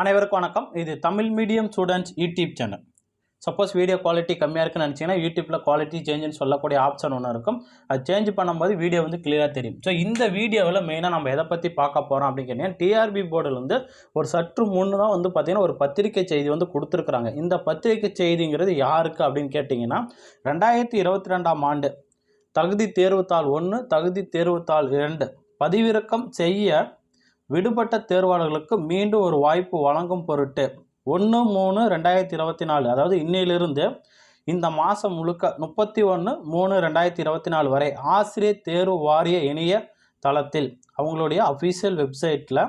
அனைவருக்கும் வணக்கம். இது Tamil medium students YouTube channel. Suppose video quality கம்மியாக இருக்குன்னு நினச்சிங்கன்னா யூடியூப்பில் குவாலிட்டி சேஞ்சுன்னு சொல்லக்கூடிய ஆப்ஷன் ஒன்று இருக்கும். அது சேஞ்ச் பண்ணும்போது வீடியோ வந்து கிளியராக தெரியும். ஸோ இந்த வீடியோவில் மெயினாக நம்ம எதை பற்றி பார்க்க போகிறோம் அப்படின்னு கேட்டீங்கன்னா டிஆர்பி போர்டில் வந்து ஒரு சற்று முன்னு தான் வந்து பார்த்திங்கன்னா ஒரு பத்திரிக்கை செய்தி வந்து கொடுத்துருக்குறாங்க. இந்த பத்திரிக்கை செய்திங்கிறது யாருக்கு அப்படின்னு கேட்டிங்கன்னா ரெண்டாயிரத்தி இருபத்தி ரெண்டாம் ஆண்டு தகுதி தேர்வுத்தாள் ஒன்று தகுதி தேர்வுத்தாள் இரண்டு பதிவிறக்கம் செய்ய விடுபட்ட தேர்வாளர்களுக்கு மீண்டும் ஒரு வாய்ப்பு வழங்கும் பொருட்டு ஒன்று மூணு ரெண்டாயிரத்தி இருபத்தி நாலு அதாவது இன்னையிலிருந்து இந்த மாதம் முழுக்க முப்பத்தி ஒன்று மூணு ரெண்டாயிரத்தி இருபத்தி நாலு வரை ஆசிரியர் தேர்வு வாரிய இணைய தளத்தில் அவங்களுடைய அஃபீஷியல் வெப்சைட்டில்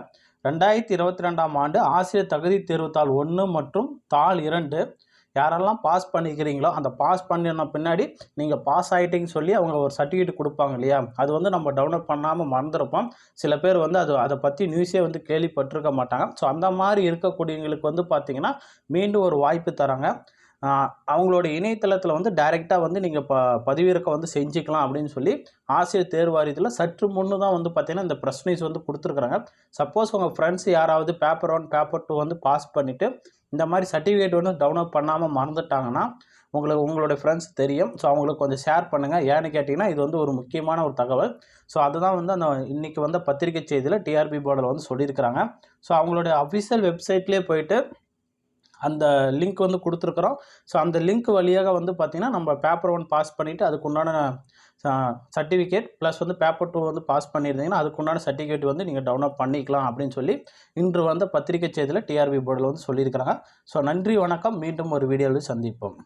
ரெண்டாயிரத்தி இருபத்தி ரெண்டாம் ஆண்டு ஆசிரியர் தகுதி தேர்வுத்தாள் ஒன்று மற்றும் தாள் இரண்டு யாரெல்லாம் பாஸ் பண்ணிக்கிறீங்களோ அந்த பாஸ் பண்ணின பின்னாடி நீங்கள் பாஸ் ஆகிட்டீங்கன்னு சொல்லி அவங்க ஒரு சர்டிஃபிகேட் கொடுப்பாங்க இல்லையா? அது வந்து நம்ம டவுன்லோட் பண்ணாமல் மறந்துருப்போம். சில பேர் வந்து அது அதை பற்றி நியூஸே வந்து கேள்விப்பட்டிருக்க மாட்டாங்க. ஸோ அந்த மாதிரி இருக்கக்கூடியவங்களுக்கு வந்து பார்த்திங்கன்னா மீண்டும் ஒரு வாய்ப்பு தராங்க. அவங்களோட இணையதளத்தில் வந்து டைரெக்டாக வந்து நீங்கள் ப பதிவிறக்கம் வந்து செஞ்சுக்கலாம் அப்படின்னு சொல்லி ஆசிரியர் தேர்வாரியத்தில் சற்று முன்னு தான் வந்து பார்த்திங்கன்னா இந்த ப்ரெஸ் நியூஸ் வந்து கொடுத்துருக்குறாங்க. சப்போஸ் உங்கள் ஃப்ரெண்ட்ஸ் யாராவது பேப்பர் ஒன் பேப்பர் டூ வந்து பாஸ் பண்ணிவிட்டு இந்த மாதிரி சர்டிஃபிகேட் வந்து டவுன்லோட் பண்ணாமல் மறந்துட்டாங்கன்னா உங்களுக்கு உங்களுடைய ஃப்ரெண்ட்ஸ் தெரியும். ஸோ அவங்களுக்கு கொஞ்சம் ஷேர் பண்ணுங்கள் ஏன்னு கேட்டிங்கன்னா இது வந்து ஒரு முக்கியமான ஒரு தகவல். ஸோ அதுதான் வந்து அந்த இன்றைக்கி வந்த பத்திரிகை செய்தியில் டிஆர்பி போர்டில் வந்து சொல்லியிருக்கிறாங்க. ஸோ அவங்களுடைய அஃபிஷியல் வெப்சைட்லேயே போயிட்டு அந்த லிங்க் வந்து கொடுத்துருக்குறோம். ஸோ அந்த லிங்க் வழியாக வந்து பார்த்திங்கன்னா நம்ம பேப்பர் ஒன் பாஸ் பண்ணிவிட்டு அதுக்கு உண்டான சர்டிஃபிகேட் ப்ளஸ் வந்து பேப்பர் டூ வந்து பாஸ் பண்ணியிருந்தீங்கன்னா அதுக்குண்டான சர்டிஃபிகேட் வந்து நீங்கள் டவுன்லோட் பண்ணிக்கலாம் அப்படின்னு சொல்லி இன்று வந்த பத்திரிகை செய்தியில் டிஆர்பி போர்டில் வந்து சொல்லியிருக்கிறாங்க. ஸோ நன்றி வணக்கம். மீண்டும் ஒரு வீடியோவில் சந்திப்போம்.